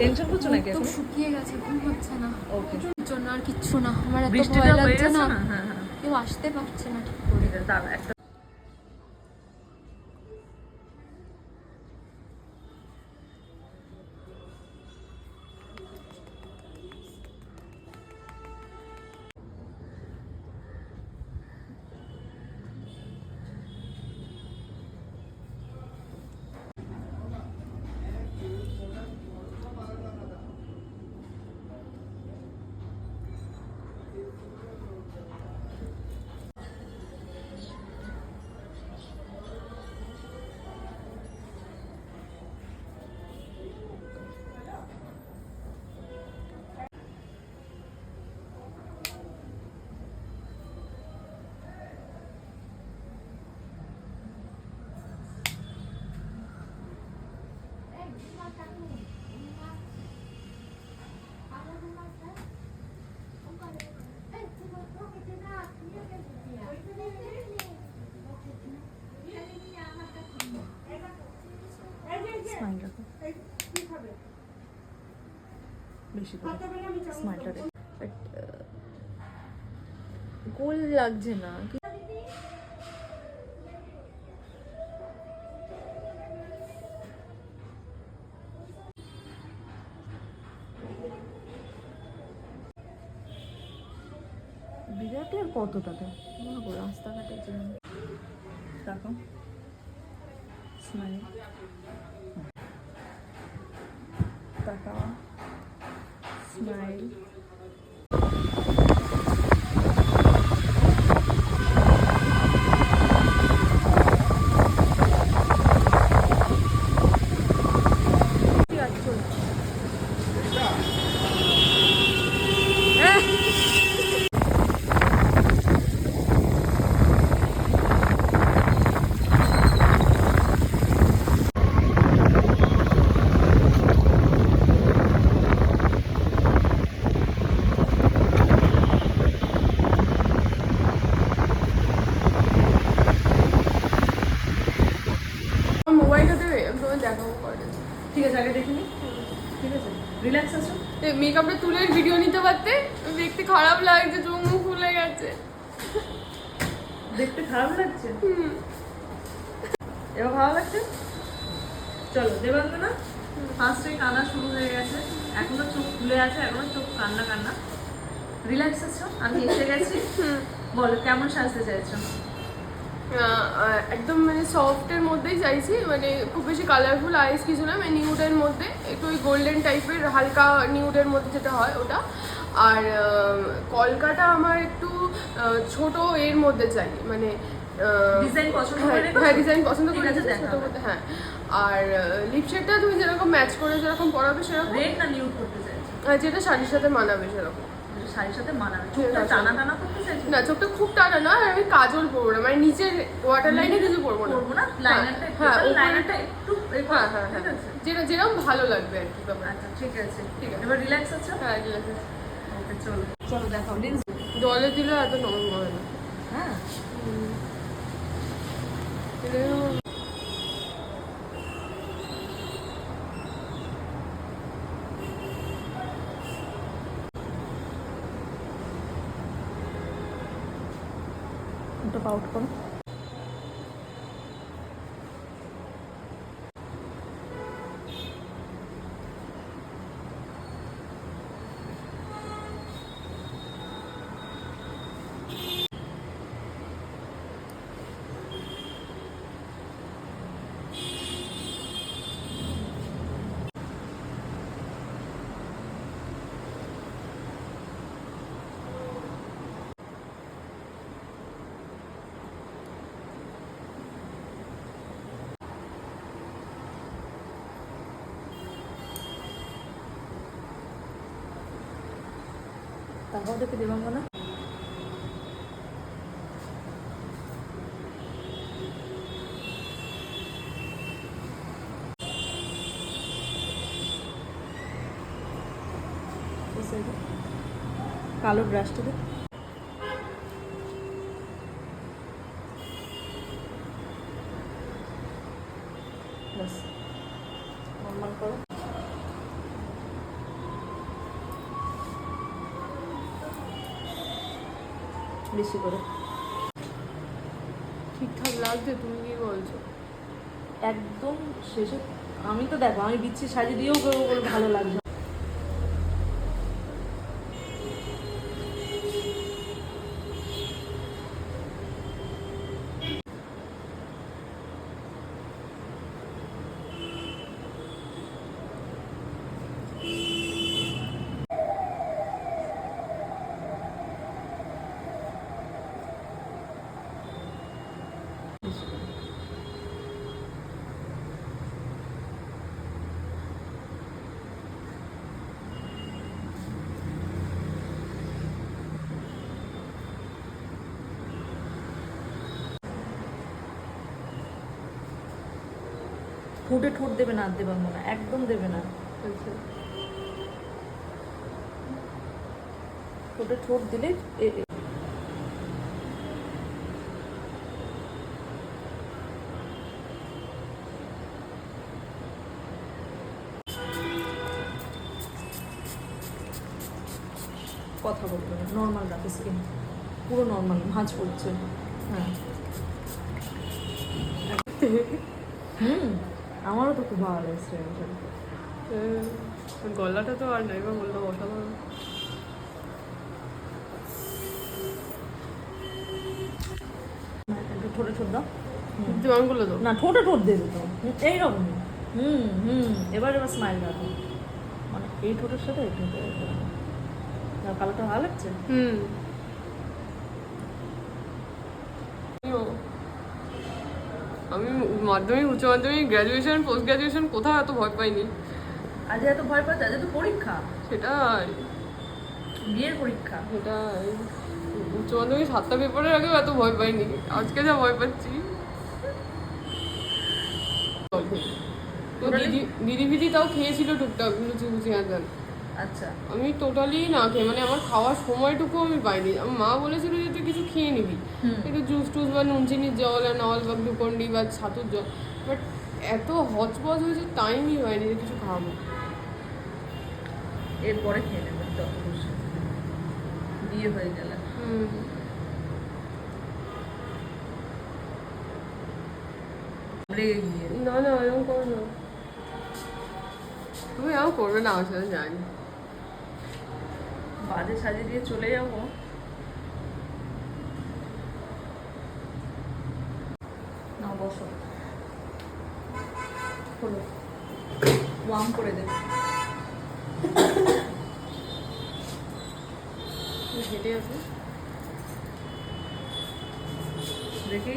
Tension করছ নাকি তো এখন? শুকিয়ে গেছে ঘুম হচ্ছে না। ওকে জন্য আর কিচ্ছু না। আমার এত ভয় লাগছে না? হ্যাঁ হ্যাঁ। কেউ আসতে পারছে না ঠিক করে। দাঁড়া একটা স্মাইল বেশি স্মাইলটা বাট গোল লাগছে না। বিরাটে আর কতটাতে না গো, রাস্তাঘাটে দেখো স্মাইল তাকাও স্মাইল ঠিক আছে চলো আমার মোবাইলটা দেবে আমি তোমায় দেখাবো পরে ঠিক আছে আগে দেখে নি। ঠিক আছে রিল্যাক্স আছো? মেকআপটা তুলে ভিডিও নিতে পারতে? দেখতে খারাপ লাগছে চোখ মুখ ফুলে গেছে। দেখতে খারাপ লাগছে? এবার ভালো লাগছে? চলো দেবাঙ্গনা ফার্স্টে কান্না শুরু হয়ে গেছে। এখনও চোখ খুলে আছে এখনও চোখ কান্না কান্না। রিল্যাক্স আছো? আমি এসে গেছি। বলো কেমন সাজতে চাইছো? একদম মানে সফটের মধ্যেই চাইছি মানে খুব বেশি কালারফুল আইস কিছু না মানে নিউডের মধ্যে একটু ওই গোল্ডেন টাইপের হালকা নিউডের মধ্যে যেটা হয় ওটা। আর কলকাটা আমার একটু ছোট এর মধ্যে চাই মানে পছন্দ হ্যাঁ হ্যাঁ ডিজাইন পছন্দ ঠিক করে। ছোট মধ্যে হ্যাঁ। আর লিপস্টিকটা তুমি যেরকম ম্যাচ করে যেরকম পরাবে সেরকম? আর যেটা শাড়ির সাথে মানাবে সেরকম। শাড়ির সাথে মানাবে। চোখটা টানা টানা করতে চাইছো? না চোখটা খুব টানা না আমি কাজল পরবো না মানে নিচের ওয়াটার লাইনে কিছু পরবো না। করব না? লাইনারটা হ্যাঁ, একটু লাইনারটা একটু হ্যাঁ হ্যাঁ হ্যাঁ। যেটা যেরকম ভালো লাগবে আর কি ব্যাপার আচ্ছা ঠিক আছে। ঠিক আছে। এবার রিল্যাক্স আছো? হ্যাঁ ওকে চলো। চলো দেখাও। লিন্স জলে দিলে এত নরম হবে না। হ্যাঁ। এটা- ওটা করো না কালো ব্রাশটা দে ব্যাস নর্মাল করো বেশি করে। ঠিকঠাক লাগছে তুমি কি বলছো? একদম শেষে আমি তো দেখো আমি বিচ্ছি সাজিয়ে দিয়েও করব বলে ভালো লাগবে ঠোঁটে ঠোঁট দেবে না দেবে হয়, একদম দেবে না। আচ্ছা। ঠোঁটে ঠোঁট দিলে কথা বলবে না নর্মাল রাখে স্কিন পুরো নর্মাল ভাঁজ পড়ছে। হ্যাঁ। হুম। আমারও তো খুব ভালো লাগছে গলাটা তো আর নাই বা বললাম অসাধারণ ঠোঁটে ঠোঁট দাও। জোয়ানগুলো তো না ঠোঁটে ঠোঁট দিয়ে দিত এইরকম হুম হুম। এবার এবার স্মাইল রাখো মানে এই ঠোঁটের সাথে এই ঠোঁটের না কালোটা ভালো লাগছে? হুম। আমি মাধ্যমিক উচ্চ মাধ্যমিক গ্র্যাজুয়েশন পোস্ট গ্র্যাজুয়েশন কোথাও এত ভয় পাইনি। আজ এত ভয় পাচ্ছে আজ তো পরীক্ষা? সেটা বিয়ের পরীক্ষা? সেটা উচ্চ মাধ্যমিক সাতটা পেপারের আগেও এত ভয় পাইনি। আজকে যা ভয় পাচ্ছি। তো দিদি দিদি ফিদি তাও খেয়েছিল টুকটাক লুচি ফুচি আচ্ছা। আমি টোটালি না খেয়ে মানে আমার খাওয়ার সময়টুকু আমি পাইনি। আমার মা বলেছিল যে খেয়ে নিবি। একটু জুস টুস বা নুন চিনির জল আর নল বা গ্লুকন্ডি বা ছাতুর জল। বাট এত হচপচ হয়েছে টাইমই হয়নি যে কিছু খাওয়াবো এরপরে খেয়ে নেবে বিয়ে হয়ে গেলে। হুম। না না এরকম করো না। তুমি এরকম করবে না আমার সাথে জানি বাজে সাজিয়ে দিয়ে চলে যাব না বসো। হলো ওয়াম করে দে। হেঁটে আসো দেখি।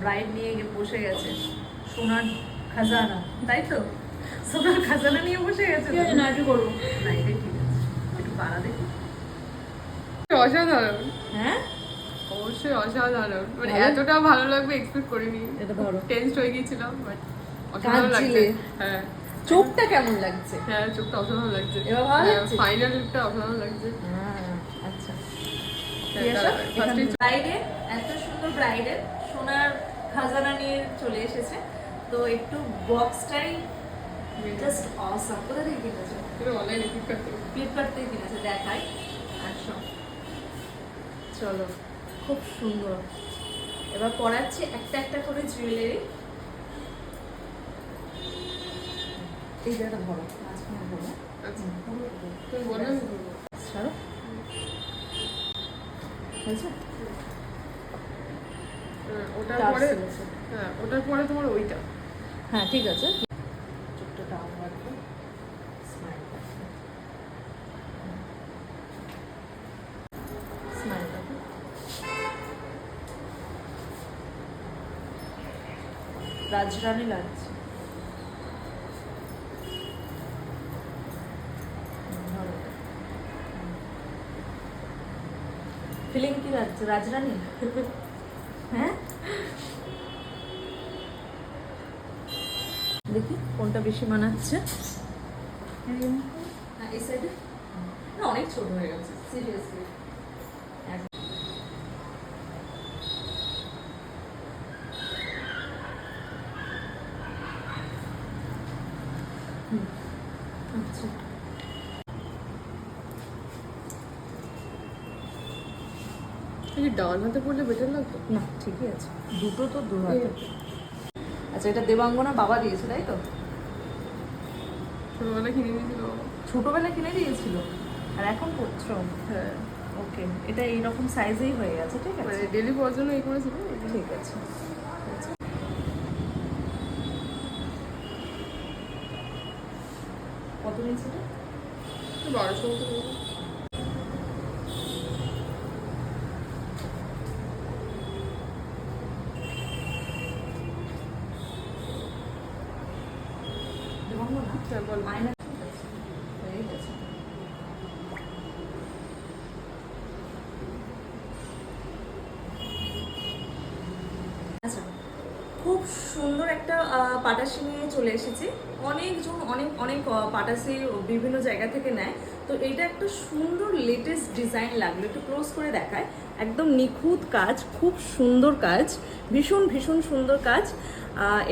ব্রাইড নিয়ে গিয়ে বসে গেছে। সোনার খাজানা তাই তো? সোনার খাজানা নিয়ে বসে গেছে ঠিক আছে করব। না এটা ঠিক আছে। একটু পাড়া দেখি। অসাধারণ। হ্যাঁ? অবশ্যই অসাধারণ। মানে এতটা ভালো লাগবে এক্সপেক্ট করিনি। এটা ধরো। টেন্সড হয়ে গিয়েছিলাম বাট অসাধারণ লাগছে। হ্যাঁ। চোখটা কেমন লাগছে? হ্যাঁ চোখটা অসাধারণ লাগছে। এবার ভালো লাগছে? ফাইনাল লুকটা অসাধারণ লাগছে। আচ্ছা। হ্যাঁ, এই ব্রাইডে এত সুন্দর ব্রাইডের সোনার খাজানা নিয়ে চলে এসেছে। তো একটু বক্সটাই জাস্ট অসাম কোথা থেকে কিনেছো? পুরো অনলাইনে ফ্লিপকার্ট থেকে। ফ্লিপকার্ট থেকে কিনেছে দেখাই। আচ্ছা। চলো। খুব সুন্দর। এবার পড়াচ্ছি একটা একটা করে জুয়েলারি এই ধরো মাঝখানে ধরো। আচ্ছা। হুম, পুরো পুরো। তুমি বলো ছাড়ো। হয়েছে? হ্যাঁ, ওটার পরে হ্যাঁ ওটার পরে তোমার ওইটা। হ্যাঁ ঠিক আছে চোখটা ডাউন রাখবে স্মাইল রাখবে স্মাইল রাখবে রাজরানী লাগছে ফিলিং কি লাগছে? রাজরানী? হ্যাঁ? দেখি কোনটা বেশি মানাচ্ছে। হ্যাঁ, এই সাইডে অনেক ছোট হয়ে গেছে। সিরিয়াসলি আচ্ছা। ডান হাতে পড়লে বেটার লাগতো? না ঠিকই আছে। দুটো তো দু হাতে। আচ্ছা এটা দেবাঙ্গনা বাবা দিয়েছে তাই তো? ছোটবেলা কিনে দিয়েছিল ছোটবেলা কিনে দিয়েছিল? আর এখন করছ? হ্যাঁ। ওকে এটা এইরকম সাইজেই হয়ে গেছে ঠিক আছে? মানে ডেলি পড়ার জন্য এই করেছিল। ঠিক আছে। কত নিয়েছিলে? বারোশো মতো পড়বে। দেবাঙ্গনা হ্যাঁ বল আয়না ঠিক আছে হয়ে গেছে আচ্ছা খুব সুন্দর একটা পাটাশি নিয়ে চলে এসেছি। অনেকজন অনেক অনেক পাটাশি বিভিন্ন জায়গা থেকে নেয়। তো এইটা একটা সুন্দর লেটেস্ট ডিজাইন লাগল। একটু ক্লোজ করে দেখায়। একদম নিখুঁত কাজ, খুব সুন্দর কাজ, ভীষণ ভীষণ সুন্দর কাজ।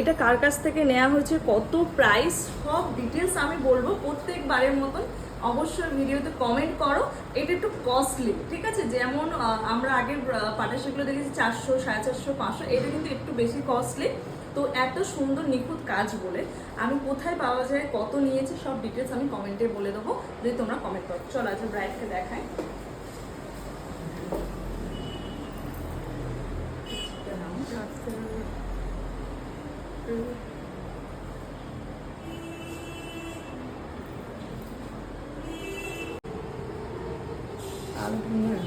এটা কার কাছ থেকে নেওয়া হয়েছে, কত প্রাইস সব ডিটেলস আমি বলব প্রত্যেকবারের মতন। অবশ্যই ভিডিওতে কমেন্ট করো। এটা একটু কস্টলি ঠিক আছে? যেমন আমরা আগের পাটাশিগুলো দেখেছি চারশো, সাড়ে চারশো, পাঁচশো, এটা কিন্তু একটু বেশি কস্টলি তো এত সুন্দর, নিখুঁত কাজ বলে আমি কোথায় পাওয়া যায়, কত নিয়েছি, সব ডিটেলস আমি কমেন্টে বলে দেবো। যদি তোমরা কমেন্ট করো। চলো আচ্ছা ব্রাইটকে দেখাই। এটা নাও। আর হুম।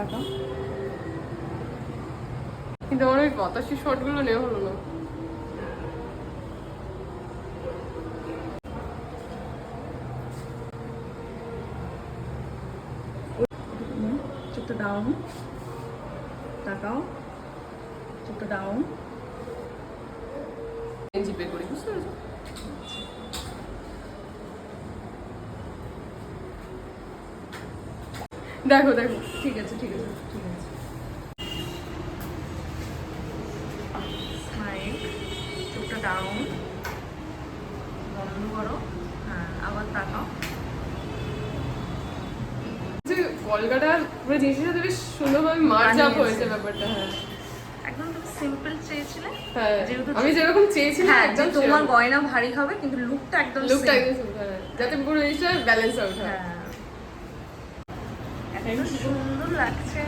টাকা। কিন্তু আমার ওই বাতাসি শটগুলো নেওয়া হলো না। চোখটা ডাউন তাকাও। চোখটা ডাউন জিপে করি বুঝতে পেরেছ? দেখো দেখো ঠিক আছে ঠিক আছে ঠিক আছে। স্মাইল চোখটা ডাউন বন্ধ করো। হ্যাঁ আবার তাকাও। যে কলকাতার পুরো জিনিসটা বেশ সুন্দরভাবে আপ হয়েছে ব্যাপারটা হ্যাঁ। একদম তুমি সিম্পল চেয়েছিলে হ্যাঁ যেহেতু আমি যেরকম চেয়েছিলাম হ্যাঁ একদম তোমার গয়না ভারী হবে কিন্তু লুকটা একদম লুকটা একদম যাতে পুরো জিনিসটা ব্যালেন্স আউট হয়। এত সুন্দর লাগছে।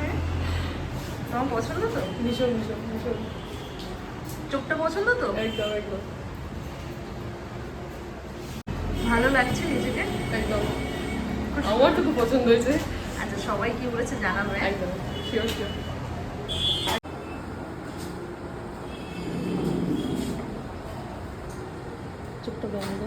তোমার পছন্দ তো? ভীষণ ভীষণ ভীষণ। চোখটা পছন্দ তো? একদম একদম। ভালো লাগছে নিজেকে? একদম। আমার তো খুব পছন্দ হয়েছে। আচ্ছা সবাই কি বলেছে জানাবে? একদম শিওর শিওর চোখটা বন্ধ।